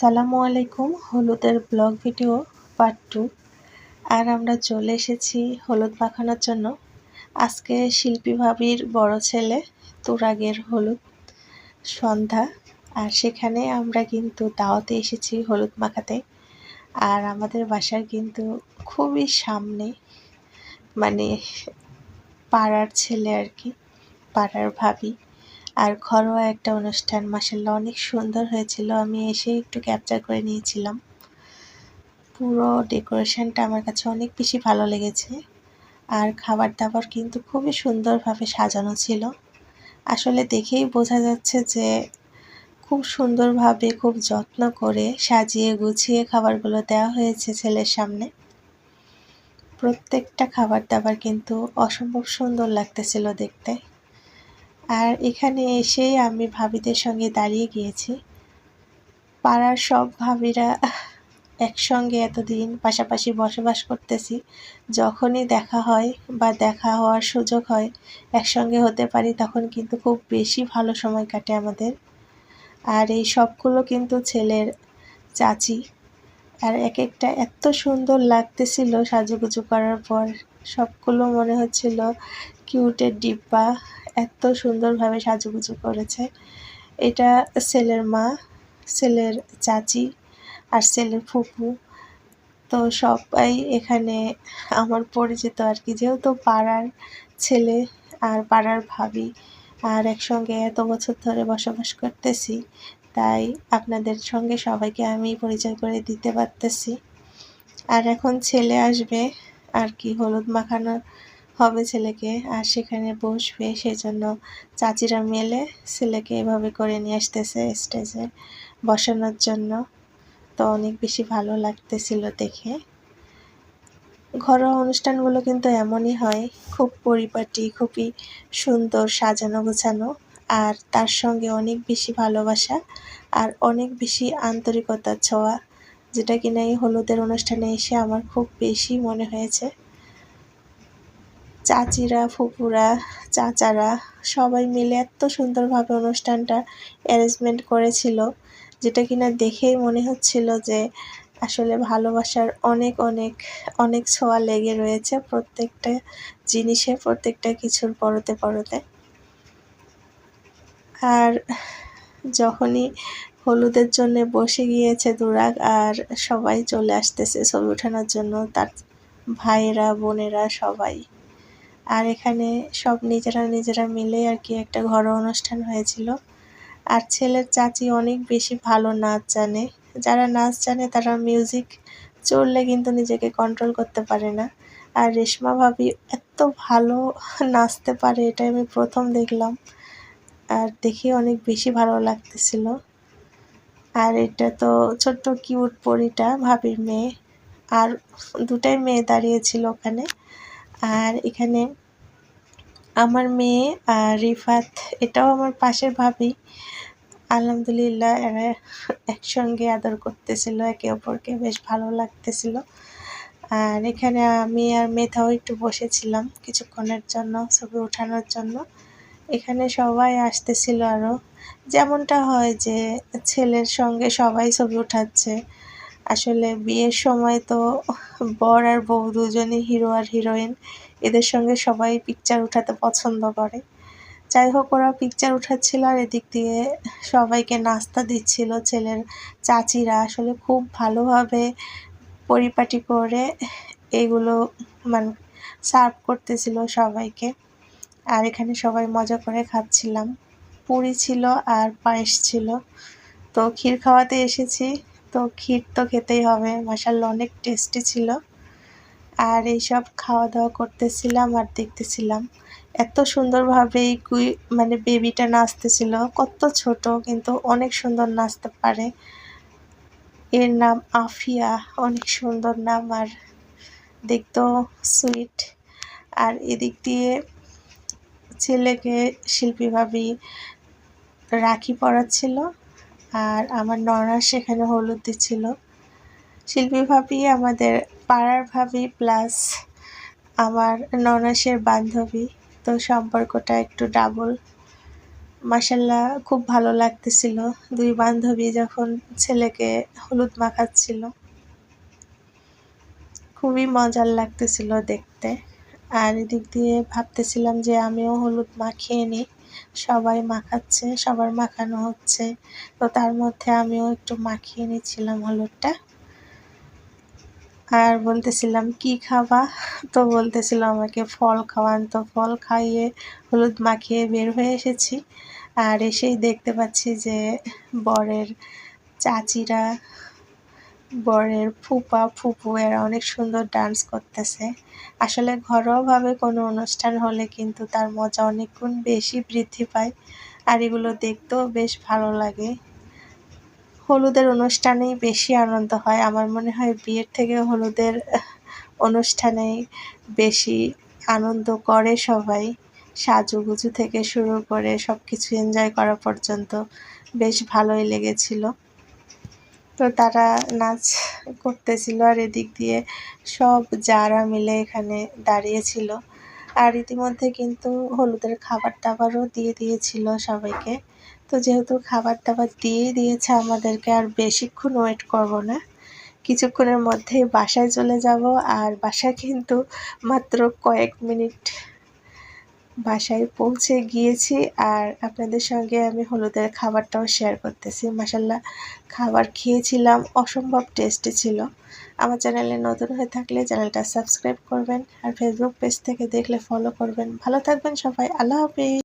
সালামু আলাইকুম, হলুদের ব্লগ ভিডিও পার্ট টু আর আমরা চলে এসেছি হলুদ মাখানোর জন্য। আজকে শিল্পী ভাবির বড় ছেলে তুরাগের হলুদ সন্ধ্যা। আর সেখানে আমরা কিন্তু দাওয়াতে এসেছি হলুদ মাখাতে। আর আমাদের বাসার কিন্তু খুবই সামনে মানে পাড়ার ছেলে আর কি, পাড়ার ভাবি। আর ঘরোয়া একটা অনুষ্ঠান। মাসাল্লাহ অনেক সুন্দর হয়েছিল। আমি এসে একটু ক্যাপচার করে নিয়েছিলাম। পুরো ডেকোরেশনটা আমার কাছে অনেক বেশি ভালো লেগেছে। আর খাবার দাবার কিন্তু খুবই সুন্দরভাবে সাজানো ছিল। আসলে দেখেই বোঝা যাচ্ছে যে খুব সুন্দরভাবে, খুব যত্ন করে সাজিয়ে গুছিয়ে খাবারগুলো দেওয়া হয়েছে ছেলের সামনে। প্রত্যেকটা খাবার দাবার কিন্তু অসম্ভব সুন্দর লাগতেছিল দেখতে। আর এখানে এসেই আমি ভাবিদের সঙ্গে দাঁড়িয়ে গিয়েছি। পাড়ার সব ভাবিরা একসঙ্গে এতদিন পাশাপাশি বসবাস করতেছি, যখনই দেখা হয় বা দেখা হওয়ার সুযোগ হয়, একসঙ্গে হতে পারি তখন কিন্তু খুব বেশি ভালো সময় কাটে আমাদের। আর এই সবগুলো কিন্তু ছেলের চাচি। আর এক একটা এত সুন্দর লাগতেছিল সাজুগুজু করার পর, সবগুলো মনে হচ্ছিল কিউটের ডিব্বা এত সুন্দরভাবে সাজুগুজু করেছে। এটা ছেলের মা, ছেলের চাচি আর ছেলের ফুপু। তো সবাই এখানে আমার পরিচিত আর কি। যেহেতু পাড়ার ছেলে আর পাড়ার ভাবি আর একসঙ্গে এত বছর ধরে বসবাস করতেছি, তাই আপনাদের সঙ্গে সবাইকে আমি পরিচয় করে দিতে পারতেছি। আর এখন ছেলে আসবে আর কি হলুদ মাখানোর হবে ছেলেকে আর সেখানে বসবে সেজন্য চাচিরা মেলে ছেলেকে এভাবে করে নিয়ে আসতেছে স্টেজে বসানোর জন্য। তো অনেক বেশি ভালো লাগতেছিল দেখে। ঘরোয়া অনুষ্ঠানগুলো কিন্তু এমনই হয়, খুব পরিপাটি, খুবই সুন্দর সাজানো গোছানো আর তার সঙ্গে অনেক বেশি ভালোবাসা আর অনেক বেশি আন্তরিকতার ছোঁয়া, যেটা কিনা এই হলুদের অনুষ্ঠানে এসে আমার খুব বেশি মনে হয়েছে। চাচিরা ফুপুরা চাচারা সবাই মিলে এত সুন্দরভাবে অনুষ্ঠানটা অ্যারেঞ্জমেন্ট করেছিল, যেটা কিনা দেখেই মনে হচ্ছিল যে আসলে ভালোবাসার অনেক অনেক অনেক ছোঁয়া লেগে রয়েছে প্রত্যেকটা জিনিসে, প্রত্যেকটা কিছুর পরতে পরতে। আর যখনই হলুদের জন্য বসে গিয়েছে দুরাগ আর সবাই চলে আসতেছে ছবি ওঠানোর জন্য, তার ভাইয়েরা, বোনেরা সবাই। আর এখানে সব নিজেরা নিজেরা মিলে আর কি একটা ঘরোয়া অনুষ্ঠান হয়েছিল। আর ছেলের চাচি অনেক বেশি ভালো নাচ জানে। যারা নাচ জানে তারা মিউজিক চললে কিন্তু নিজেকে কন্ট্রোল করতে পারে না। আর রেশমা ভাবি এত ভালো নাচতে পারে এটা আমি প্রথম দেখলাম। আর দেখে অনেক বেশি ভালো লাগতেছিল। আর এটা তো ছোট্ট কিউট পরিটা ভাবির মেয়ে। আর দুটাই মেয়ে দাঁড়িয়েছিল ওখানে। আর এখানে আমার মেয়ে রিফাত, এটাও আমার পাশের ভাবি। আলহামদুলিল্লাহ, এরা একসঙ্গে আদর করতেছিল, একে অপরকে বেশ ভালো লাগতেছিল। আর এখানে আমি আর মেথাও একটু বসেছিলাম কিছুক্ষণের জন্য, ছবি ওঠানোর জন্য। এখানে সবাই আসতেছিল আরও যেমনটা হয় যে, ছেলের সঙ্গে সবাই ছবি উঠাচ্ছে আসলে বিয়ের সময় তো বর আর বউ দুজনই হিরো আর হিরোইন। এদের সঙ্গে সবাই পিকচার উঠাতে পছন্দ করে। যাই হোক, ওরা পিকচার উঠাচ্ছিল আর এদিক দিয়ে সবাইকে নাস্তা দিচ্ছিল। ছেলের চাচিরা আসলে খুব ভালোভাবে পরিপাটি করে এগুলো মানে সার্ভ করতেছিল সবাইকে। আর এখানে সবাই মজা করে খাচ্ছিলাম। পুরি ছিল আর পায়েস ছিল। তো ক্ষীর খাওয়াতে এসেছি। তো ক্ষীর তো খেতেই হবে। মাসাল্লা অনেক টেস্টি ছিল। আর এইসব খাওয়া দাওয়া করতেছিলাম আর দেখতেছিলাম। এত সুন্দরভাবে কুই মানে বেবিটা নাচতেছিল। কত ছোট, কিন্তু অনেক সুন্দর নাচতে পারে। এর নাম আফিয়া। অনেক সুন্দর নাম আর দেখতেও সুইট আর এদিক দিয়ে ছেলেকে শিল্পী ভাবি রাখি পরাচ্ছিল। আর আমার নড়া সেখানে হলুদ দিচ্ছিল। শিল্পী ভাবি, আমাদের পাড়ার ভাবি প্লাস আমার ননাসের বান্ধবী। তো সম্পর্কটা একটু ডাবল মাসাল্লাহ খুব ভালো লাগতেছিল। দুই বান্ধবী যখন ছেলেকে হলুদ মাখাচ্ছিল, খুবই মজার লাগতেছিল দেখতে। আর এদিক দিয়ে ভাবতেছিলাম যে, আমিও হলুদ মাখিয়ে নিই। সবাই মাখাচ্ছে, সবার মাখানো হচ্ছে। তো তার মধ্যে আমিও একটু মাখিয়ে নিচ্ছিলাম হলুদটা। আর বলতেছিলাম, কি খাবা? তো বলতেছিল আমাকে, ফল খাওয়ান। তো ফল খাইয়ে হলুদ মাখিয়ে বের হয়ে এসেছি। আর এসেই দেখতে পাচ্ছি যে বরের চাচিরা, বরের ফুপা ফুপু এরা অনেক সুন্দর ডান্স করতেছে। আসলে ঘরোয়াভাবে কোনো অনুষ্ঠান হলে কিন্তু তার মজা অনেক গুণ বেশি বৃদ্ধি পায়। আর এগুলো দেখতেও বেশ ভালো লাগে। হলুদের অনুষ্ঠানেই বেশি আনন্দ হয়। আমার মনে হয় বিয়ের থেকে হলুদের অনুষ্ঠানেই বেশি আনন্দ করে সবাই। সাজুগুজু থেকে শুরু করে সব কিছু এনজয় করা পর্যন্ত বেশ ভালোই লেগেছিল। তো তারা নাচ করতেছিল আর এদিক দিয়ে সব যারা মিলে এখানে দাঁড়িয়েছিল। আর ইতিমধ্যে কিন্তু হলুদের খাবার দাবারও দিয়ে দিয়েছিল সবাইকে। তো যেহেতু খাবার দাবার দিয়ে দিয়েছে আমাদেরকে, আর বেশিক্ষণ ওয়েট করব না। কিছুক্ষণের মধ্যেই বাসায় চলে যাব, আর বাসায় কিন্তু মাত্র কয়েক মিনিট বাসায় পৌঁছে গিয়েছি। আর আপনাদের সঙ্গে আমি হলুদের খাবারটাও শেয়ার করতেছি। মাসাল্লাহ খাবার খেয়েছিলাম, অসম্ভব টেস্টি ছিল। আমার চ্যানেলে নতুন হয়ে থাকলে চ্যানেলটা সাবস্ক্রাইব করবেন, আর ফেসবুক পেজ থেকে দেখলে ফলো করবেন। ভালো থাকবেন সবাই, আল্লাহ হাফিজ।